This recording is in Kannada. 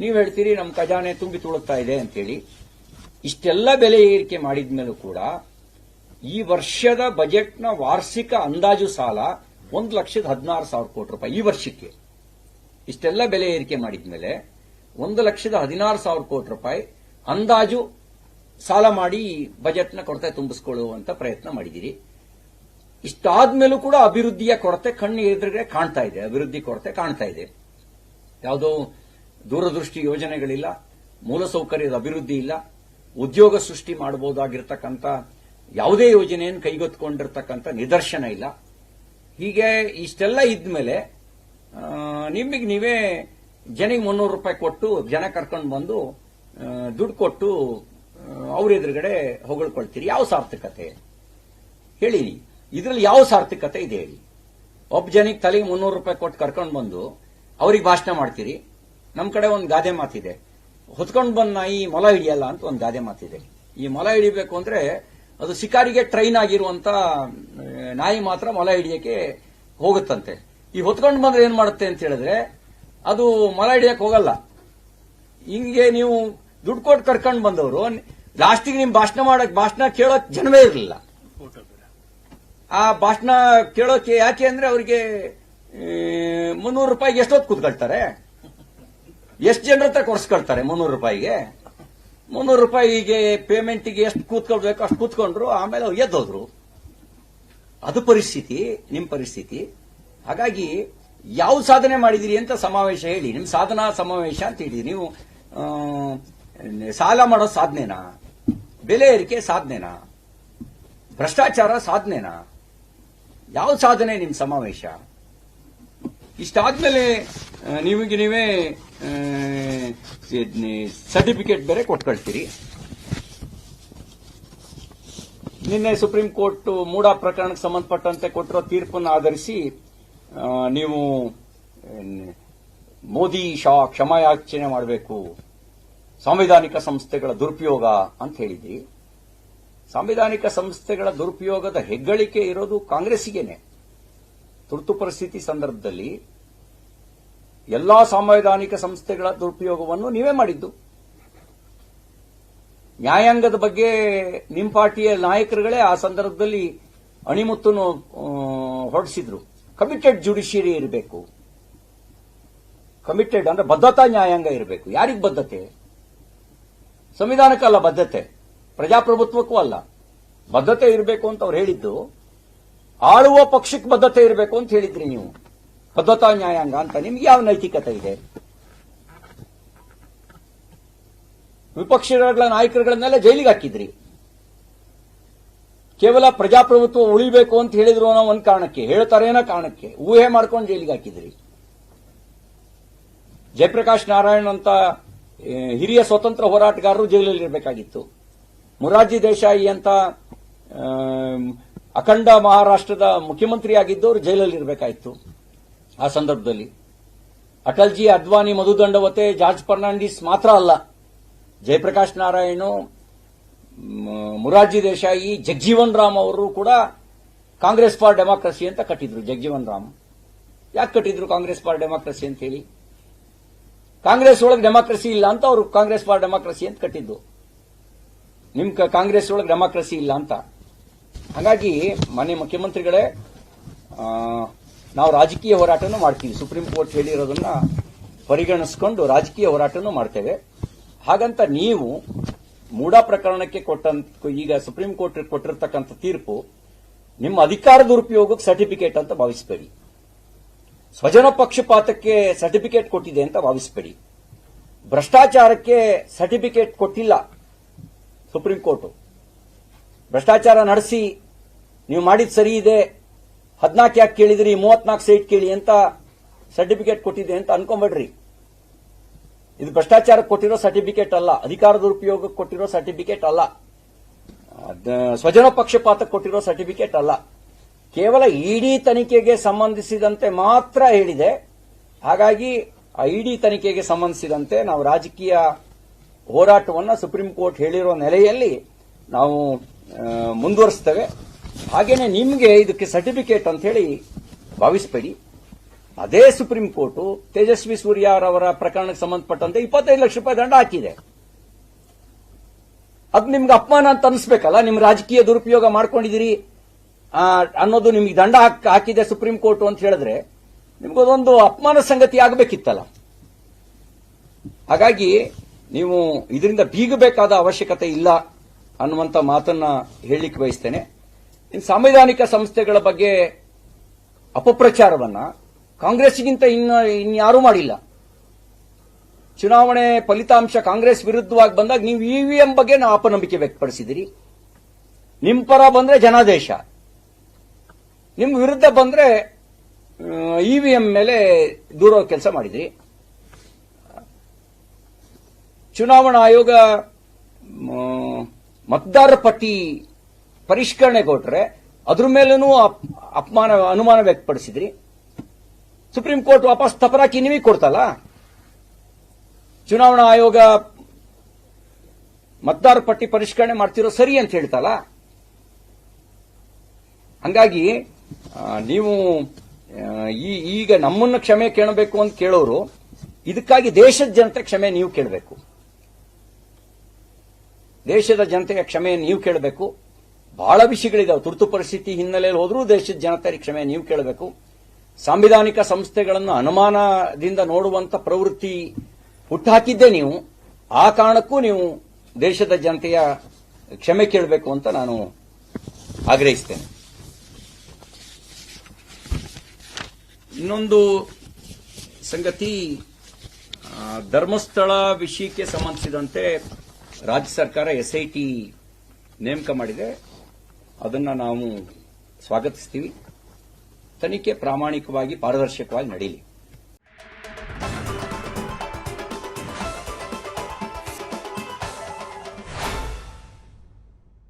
ನೀವು ಹೇಳ್ತೀರಿ ನಮ್ಮ ಖಜಾನೆ ತುಂಬಿ ತುಳುಕ್ತಾ ಇದೆ ಅಂತೇಳಿ. ಇಷ್ಟೆಲ್ಲ ಬೆಲೆ ಏರಿಕೆ ಮಾಡಿದ ಮೇಲೂ ಕೂಡ ಈ ವರ್ಷದ ಬಜೆಟ್ನ ವಾರ್ಷಿಕ ಅಂದಾಜು ಸಾಲ ಒಂದು ಲಕ್ಷದ ಹದಿನಾರು ಸಾವಿರ ಕೋಟಿ ರೂಪಾಯಿ ಈ ವರ್ಷಕ್ಕೆ. ಇಷ್ಟೆಲ್ಲ ಬೆಲೆ ಏರಿಕೆ ಮಾಡಿದ ಮೇಲೆ ಒಂದು ಲಕ್ಷದ ಹದಿನಾರು ಸಾವಿರ ಕೋಟಿ ರೂಪಾಯಿ ಅಂದಾಜು ಸಾಲ ಮಾಡಿ ಬಜೆಟ್ನ ಕೊರತೆ ತುಂಬಿಸ್ಕೊಳ್ಳುವಂತ ಪ್ರಯತ್ನ ಮಾಡಿದಿರಿ ಇಷ್ಟಾದ್ಮೇಲೂ ಕೂಡ ಅಭಿವೃದ್ಧಿಯ ಕೊರತೆ ಕಣ್ಣು ಎದುರಿಗೆ ಕಾಣ್ತಾ ಇದೆ, ಅಭಿವೃದ್ಧಿ ಕೊರತೆ ಕಾಣ್ತಾ ಇದೆ. ಯಾವುದೋ ದೂರದೃಷ್ಟಿ ಯೋಜನೆಗಳಿಲ್ಲ, ಮೂಲಸೌಕರ್ಯದ ಅಭಿವೃದ್ಧಿ ಇಲ್ಲ, ಉದ್ಯೋಗ ಸೃಷ್ಟಿ ಮಾಡಬಹುದಾಗಿರ್ತಕ್ಕಂಥ ಯಾವುದೇ ಯೋಜನೆಯನ್ನು ಕೈಗೆತ್ತಿಕೊಂಡಿರ್ತಕ್ಕಂಥ ನಿದರ್ಶನ ಇಲ್ಲ. ಹೀಗೆ ಇಷ್ಟೆಲ್ಲ ಇದ್ಮೇಲೆ ನಿಮಗೆ ನೀವೇ ಜನಿಗೆ ಮುನ್ನೂರು ರೂಪಾಯಿ ಕೊಟ್ಟು ಜನ ಕರ್ಕೊಂಡು ಬಂದು ದುಡ್ಡು ಕೊಟ್ಟು ಅವ್ರ ಎದುರುಗಡೆ ಹೊಗಳ್ಕೊಳ್ತೀರಿ. ಯಾವ ಸಾರ್ಥಕತೆ? ಹೇಳಿ ಇದರಲ್ಲಿ ಯಾವ ಸಾರ್ಥಕತೆ ಇದೆ? ಹೇಳಿ. ಒಬ್ಬ ಜನಿಗೆ ತಲೆಗೆ ಮುನ್ನೂರು ರೂಪಾಯಿ ಕೊಟ್ಟು ಕರ್ಕೊಂಡು ಬಂದು, ಅವ್ರಿಗೆ ಭಾಷಣ ಮಾಡ್ತೀರಿ. ನಮ್ಮ ಕಡೆ ಒಂದು ಗಾದೆ ಮಾತಿದೆ. ಹೊತ್ಕೊಂಡು ಬಂದ ನಾಯಿ ಮೊಲ ಹಿಡಿಯಲ್ಲ ಅಂತ ಒಂದು ಗಾದೆ ಮಾತಿದೆ. ಈ ಮೊಲ ಹಿಡಿಬೇಕು ಅಂದ್ರೆ ಅದು ಶಿಕಾರಿಗೆ ಟ್ರೈನ್ ಆಗಿರುವಂತ ನಾಯಿ ಮಾತ್ರ ಮೊಲ ಹಿಡಿಯಕ್ಕೆ ಹೋಗುತ್ತಂತೆ. ಈ ಹೊತ್ಕೊಂಡು ಬಂದ್ರೆ ಏನ್ ಮಾಡುತ್ತೆ ಅಂತ ಹೇಳಿದ್ರೆ, ಅದು ಮೊಲ ಹಿಡಿಯಕ್ಕೆ ಹೋಗಲ್ಲ. ಹಿಂಗೆ ನೀವು ದುಡ್ಡು ಕೊಟ್ಟು ಕರ್ಕೊಂಡು ಬಂದವರು, ಲಾಸ್ಟಿಗೆ ನಿಮ್ ಭಾಷಣ ಮಾಡಕ್, ಭಾಷಣ ಕೇಳೋಕ್ ಜನವೇ ಇರಲಿಲ್ಲ. ಆ ಭಾಷಣ ಕೇಳೋಕೆ ಯಾಕೆ ಅಂದ್ರೆ ಅವರಿಗೆ ಮುನ್ನೂರು ರೂಪಾಯಿಗೆ ಎಷ್ಟೊತ್ತು ಕೂತ್ಕೊಳ್ತಾರೆ? ಎಷ್ಟು ಜನರ ಹತ್ರ ಕೊಡ್ಸ್ಕೊಳ್ತಾರೆ ಮುನ್ನೂರು ರೂಪಾಯಿಗೆ? ಮುನ್ನೂರು ರೂಪಾಯಿಗೆ ಪೇಮೆಂಟ್ಗೆ ಎಷ್ಟು ಕೂತ್ಕೊಳ್ಬೇಕು ಅಷ್ಟು ಕೂತ್ಕೊಂಡ್ರು, ಆಮೇಲೆ ಎದ್ದೋದ್ರು. ಅದು ಪರಿಸ್ಥಿತಿ ನಿಮ್ಮ ಪರಿಸ್ಥಿತಿ. ಹಾಗಾಗಿ ಯಾವ ಸಾಧನೆ ಮಾಡಿದಿರಿ ಅಂತ ಸಮಾವೇಶ ಹೇಳಿ. ನಿಮ್ ಸಾಧನಾ ಸಮಾವೇಶ ಅಂತ ಹೇಳಿ. ನೀವು ಸಾಲ ಮಾಡೋ ಸಾಧನೆನಾ? ಬೆಲೆ ಏರಿಕೆ ಸಾಧನೆನಾ? ಭ್ರಷ್ಟಾಚಾರ ಸಾಧನೆನಾ? ಯಾವ ಸಾಧನೆ ನಿಮ್ ಸಮಾವೇಶ? ಇಷ್ಟಾದ್ಮೇಲೆ ನಿಮಗೆ ನೀವೇ ಸರ್ಟಿಫಿಕೇಟ್ ಬೇರೆ ಕೊಟ್ಕೊಳ್ತೀರಿ. ನಿನ್ನೆ ಸುಪ್ರೀಂ ಕೋರ್ಟ್ ಮೂಡ ಪ್ರಕರಣಕ್ಕೆ ಸಂಬಂಧಪಟ್ಟಂತೆ ಕೊಟ್ಟಿರೋ ತೀರ್ಪನ್ನು ಆಧರಿಸಿ ನೀವು ಮೋದಿ ಶಾ ಕ್ಷಮಾಯಾಚನೆ ಮಾಡಬೇಕು. ಸಾಂವಿಧಾನಿಕ ಸಂಸ್ಥೆಗಳ ದುರುಪಯೋಗ ಅಂತ ಹೇಳಿದ್ರಿ. ಸಾಂವಿಧಾನಿಕ ಸಂಸ್ಥೆಗಳ ದುರುಪಯೋಗದ ಹೆಗ್ಗಳಿಕೆ ಇರೋದು ಕಾಂಗ್ರೆಸ್ಸಿಗೇನೆ. ತುರ್ತು ಪರಿಸ್ಥಿತಿ ಸಂದರ್ಭದಲ್ಲಿ ಎಲ್ಲಾ ಸಾಂವಿಧಾನಿಕ ಸಂಸ್ಥೆಗಳ ದುರುಪಯೋಗವನ್ನು ನೀವೇ ಮಾಡಿದ್ದು. ನ್ಯಾಯಾಂಗದ ಬಗ್ಗೆ ನಿಮ್ಮ ಪಾರ್ಟಿಯ ನಾಯಕರುಗಳೇ ಆ ಸಂದರ್ಭದಲ್ಲಿ ಅಣಿಮುತ್ತನ್ನು ಹೊರಡಿಸಿದ್ರು. ಕಮಿಟೆಡ್ ಜುಡಿಷಿಯರಿ ಇರಬೇಕು. ಕಮಿಟೆಡ್ ಅಂದ್ರೆ ಬದ್ಧತಾ ನ್ಯಾಯಾಂಗ ಇರಬೇಕು. ಯಾರಿಗೆ ಬದ್ಧತೆ? ಸಂವಿಧಾನಕ್ಕಲ್ಲ ಬದ್ಧತೆ. ಪ್ರಜಾಪ್ರಭುತ್ವಕ್ಕೂ ಅಲ್ಲ. ಬದ್ಧತೆ ಇರಬೇಕು ಅಂತ ಅವ್ರು ಹೇಳಿದ್ದು. ಆಳುವ ಪಕ್ಷಕ್ಕೆ ಬದ್ಧತೆ ಇರಬೇಕು ಅಂತ ಹೇಳಿದ್ರಿ ನೀವು. ಭದ್ರತಾ ನ್ಯಾಯಾಂಗ ಅಂತ ನಿಮ್ಗೆ ಯಾವ ನೈತಿಕತೆ ಇದೆ? ವಿಪಕ್ಷಗಳ ನಾಯಕರುಗಳನ್ನೆಲ್ಲ ಜೈಲಿಗೆ ಹಾಕಿದ್ರಿ. ಕೇವಲ ಪ್ರಜಾಪ್ರಭುತ್ವ ಉಳಿಬೇಕು ಅಂತ ಹೇಳಿದ್ರು ಅನ್ನೋ ಒಂದ್ ಕಾರಣಕ್ಕೆ ಹೇಳ್ತಾರೇನೋ ಕಾರಣಕ್ಕೆ ಊಹೆ ಮಾಡ್ಕೊಂಡು ಜೈಲಿಗೆ ಹಾಕಿದ್ರಿ. ಜಯಪ್ರಕಾಶ್ ನಾರಾಯಣ್ ಅಂತ ಹಿರಿಯ ಸ್ವತಂತ್ರ ಹೋರಾಟಗಾರರು ಜೈಲಲ್ಲಿ ಇರಬೇಕಾಗಿತ್ತು ಮುರಾರ್ಜಿ ದೇಶಾಯಿ ಅಂತ ಅಖಂಡ ಮಹಾರಾಷ್ಟ್ರದ ಮುಖ್ಯಮಂತ್ರಿ ಆಗಿದ್ದವರು ಜೈಲಲ್ಲಿ ಇರಬೇಕಾಯಿತು. ಆ ಸಂದರ್ಭದಲ್ಲಿ. ಅಟಲ್ಜಿ ಅದ್ವಾನಿ ಮಧುದಂಡವತೆ, ಜಾರ್ಜ್ ಫರ್ನಾಂಡಿಸ್ ಮಾತ್ರ ಅಲ್ಲ. ಜಯಪ್ರಕಾಶ್ ನಾರಾಯಣ ಮುರಾರ್ಜಿ ದೇಶಾಯಿ ಜಗಜೀವನ್ ರಾಮ್ ಅವರು ಕೂಡ ಕಾಂಗ್ರೆಸ್ ಫಾರ್ ಡೆಮಾಕ್ರಸಿ ಅಂತ ಕಟ್ಟಿದ್ರು. ಜಗಜೀವನ್ ರಾಮ್. ಯಾಕೆ ಕಟ್ಟಿದ್ರು ಕಾಂಗ್ರೆಸ್ ಫಾರ್ ಡೆಮಾಕ್ರಸಿ ಅಂತ ಹೇಳಿ? ಕಾಂಗ್ರೆಸ್ ಒಳಗೆ ಡೆಮಾಕ್ರಸಿ ಇಲ್ಲ ಅಂತ ಅವರು ಕಾಂಗ್ರೆಸ್ ಫಾರ್ ಡೆಮಾಕ್ರಸಿ ಅಂತ ಕಟ್ಟಿದ್ದು. ನಿಮ್ ಕಾಂಗ್ರೆಸ್ ಒಳಗೆ ಡೆಮಾಕ್ರಸಿ ಇಲ್ಲ ಅಂತ. ಹಾಗಾಗಿ ಮಾನ್ಯ ಮುಖ್ಯಮಂತ್ರಿಗಳೇ ನಾವು ರಾಜಕೀಯ ಹೋರಾಟನೂ ಮಾಡ್ತೀವಿ. ಸುಪ್ರೀಂ ಕೋರ್ಟ್ ಹೇಳಿರೋದನ್ನ ಪರಿಗಣಿಸಿಕೊಂಡು ರಾಜಕೀಯ ಹೋರಾಟನೂ ಮಾಡ್ತೇವೆ. ಹಾಗಂತ ನೀವು ಮೂಡಾ ಪ್ರಕರಣಕ್ಕೆ ಕೊಟ್ಟಂತ ಈಗ ಸುಪ್ರೀಂ ಕೋರ್ಟ್ ಕೊಟ್ಟಿರತಕ್ಕಂಥ ತೀರ್ಪು ನಿಮ್ಮ ಅಧಿಕಾರ ದುರುಪಯೋಗಕ್ಕೆ ಸರ್ಟಿಫಿಕೇಟ್ ಅಂತ ಭಾವಿಸಬೇಡಿ. ಸ್ವಜನ ಪಕ್ಷಪಾತಕ್ಕೆ ಸರ್ಟಿಫಿಕೇಟ್ ಕೊಟ್ಟಿದೆ ಅಂತ ಭಾವಿಸಬೇಡಿ. ಭ್ರಷ್ಟಾಚಾರಕ್ಕೆ ಸರ್ಟಿಫಿಕೇಟ್ ಕೊಟ್ಟಿಲ್ಲ ಸುಪ್ರೀಂ ಕೋರ್ಟ್ ಭ್ರಷ್ಟಾಚಾರ ನಡೆಸಿ ನೀವು ಮಾಡಿದ ಸರಿ ಇದೆ, ಹದಿನಾಲ್ಕು ಯಾಕೆ ಕೇಳಿದ್ರಿ, ಮೂವತ್ನಾಲ್ಕು ಸೈಟ್ ಕೇಳಿ ಅಂತ ಸರ್ಟಿಫಿಕೇಟ್ ಕೊಟ್ಟಿದೆ ಅಂತ ಅನ್ಕೊಂಬೇಡ್ರಿ ಇದು ಭ್ರಷ್ಟಾಚಾರ ಕೊಟ್ಟಿರೋ ಸರ್ಟಿಫಿಕೇಟ್ ಅಲ್ಲ ಅಧಿಕಾರ ದುರುಪಯೋಗಕ್ಕೆ ಕೊಟ್ಟಿರೋ ಸರ್ಟಿಫಿಕೇಟ್ ಅಲ್ಲ ಸ್ವಜನ ಪಕ್ಷಪಾತಕ್ಕೆ ಕೊಟ್ಟಿರೋ ಸರ್ಟಿಫಿಕೇಟ್ ಅಲ್ಲ. ಕೇವಲ ಇಡಿ ತನಿಖೆಗೆ ಸಂಬಂಧಿಸಿದಂತೆ ಮಾತ್ರ ಹೇಳಿದೆ. ಹಾಗಾಗಿ ಆ ಇಡಿ ತನಿಖೆಗೆ ಸಂಬಂಧಿಸಿದಂತೆ ನಾವು ರಾಜಕೀಯ ಹೋರಾಟವನ್ನು ಸುಪ್ರೀಂ ಕೋರ್ಟ್ ಹೇಳಿರೋ ನೆಲೆಯಲ್ಲಿ ನಾವು ಮುಂದುವರಿಸ್ತೇವೆ. ಹಾಗೇನೆ ನಿಮಗೆ ಇದಕ್ಕೆ ಸರ್ಟಿಫಿಕೇಟ್ ಅಂತ ಹೇಳಿ ಭಾವಿಸಬೇಡಿ. ಅದೇ ಸುಪ್ರೀಂ ಕೋರ್ಟ್ ತೇಜಸ್ವಿ ಸೂರ್ಯರವರ ಪ್ರಕರಣಕ್ಕೆ ಸಂಬಂಧಪಟ್ಟಂತೆ ಇಪ್ಪತ್ತೈದು ಲಕ್ಷ ರೂಪಾಯಿ ದಂಡ ಹಾಕಿದೆ. ಅದು ನಿಮ್ಗೆ ಅಪಮಾನ ಅಂತ ಅನಿಸ್ಬೇಕಲ್ಲ? ನಿಮ್ ರಾಜಕೀಯ ದುರುಪಯೋಗ ಮಾಡ್ಕೊಂಡಿದ್ದೀರಿ. ಅನ್ನೋದು ನಿಮಗೆ ದಂಡ ಹಾಕ್- ಹಾಕಿದೆ ಸುಪ್ರೀಂ ಕೋರ್ಟ್ ಅಂತ ಹೇಳಿದ್ರೆ ನಿಮ್ಗದೊಂದು ಅಪಮಾನ ಸಂಗತಿ ಆಗಬೇಕಿತ್ತಲ್ಲ? ಹಾಗಾಗಿ ನೀವು ಇದರಿಂದ ಬೀಗಬೇಕಾದ ಅವಶ್ಯಕತೆ ಇಲ್ಲ. ಅನ್ನುವಂತ ಮಾತನ್ನ ಹೇಳಲಿಕ್ಕೆ ಬಯಸ್ತೇನೆ. ಇನ್ನು ಸಾಂವಿಧಾನಿಕ ಸಂಸ್ಥೆಗಳ ಬಗ್ಗೆ ಅಪಪ್ರಚಾರವನ್ನ ಕಾಂಗ್ರೆಸ್ಗಿಂತ ಇನ್ನ ಇನ್ಯಾರೂ ಮಾಡಿಲ್ಲ. ಚುನಾವಣೆ ಫಲಿತಾಂಶ ಕಾಂಗ್ರೆಸ್ ವಿರುದ್ಧವಾಗಿ ಬಂದಾಗ ನೀವು ಇವಿಎಂ ಬಗ್ಗೆ ನಾವು ಅಪನಂಬಿಕೆ ವ್ಯಕ್ತಪಡಿಸಿದಿರಿ. ನಿಮ್ ಪರ ಬಂದ್ರೆ ಜನಾದೇಶ. ನಿಮ್ ವಿರುದ್ಧ ಬಂದ್ರೆ ಇವಿಎಂ ಮೇಲೆ ದೂರ ಕೆಲಸ ಮಾಡಿದ್ರಿ. ಚುನಾವಣಾ ಆಯೋಗ ಮತದಾರರ ಪಟ್ಟಿ ಪರಿಷ್ಕರಣೆ ಕೊಟ್ರೆ ಅದ್ರ ಮೇಲೂ ಅಪಮಾನ, ಅನುಮಾನ ವ್ಯಕ್ತಪಡಿಸಿದ್ರಿ. ಸುಪ್ರೀಂ ಕೋರ್ಟ್ ವಾಪಸ್ ತಪರಾಕಿ ನಿಮಗೆ ಕೊಡ್ತಲ್ಲ? ಚುನಾವಣಾ ಆಯೋಗ ಮತದಾರ ಪಟ್ಟಿ ಪರಿಷ್ಕರಣೆ ಮಾಡ್ತಿರೋ ಸರಿ ಅಂತ ಹೇಳ್ತಲ್ಲ? ಹಂಗಾಗಿ ನೀವು ಈಗ ನಮ್ಮನ್ನ ಕ್ಷಮೆ ಕೇಳಬೇಕು ಅಂತ ಕೇಳೋರು, ಇದಕ್ಕಾಗಿ ದೇಶದ ಜನತೆ ಕ್ಷಮೆ ನೀವು ಕೇಳಬೇಕು. ದೇಶದ ಜನತೆಯ ಕ್ಷಮೆ ನೀವು ಕೇಳಬೇಕು. ಬಹಳ ವಿಷಯಗಳಿದಾವೆ ತುರ್ತು ಪರಿಸ್ಥಿತಿ ಹಿನ್ನೆಲೆಯಲ್ಲಿ ಹೋದರೂ ದೇಶದ ಜನತೆಯ ಕ್ಷಮೆ ನೀವು ಕೇಳಬೇಕು. ಸಾಂವಿಧಾನಿಕ ಸಂಸ್ಥೆಗಳನ್ನು ಅನುಮಾನದಿಂದ ನೋಡುವಂತ ಪ್ರವೃತ್ತಿ ಹುಟ್ಟುಹಾಕಿದ್ದೇ ನೀವು. ಆ ಕಾರಣಕ್ಕೂ ನೀವು ದೇಶದ ಜನತೆಯ ಕ್ಷಮೆ ಕೇಳಬೇಕು ಅಂತ ನಾನು ಆಗ್ರಹಿಸ್ತೇನೆ. ಇನ್ನೊಂದು ಸಂಗತಿ ಧರ್ಮಸ್ಥಳ ವಿಷಯಕ್ಕೆ ಸಂಬಂಧಿಸಿದಂತೆ ರಾಜ್ಯ ಸರ್ಕಾರ ಎಸ್ಐಟಿ ನೇಮಕ ಮಾಡಿದೆ. ಅದನ್ನು ನಾವು ಸ್ವಾಗತಿಸ್ತೀವಿ. ತನಿಖೆ ಪ್ರಾಮಾಣಿಕವಾಗಿ ಪಾರದರ್ಶಕವಾಗಿ ನಡೀಲಿ.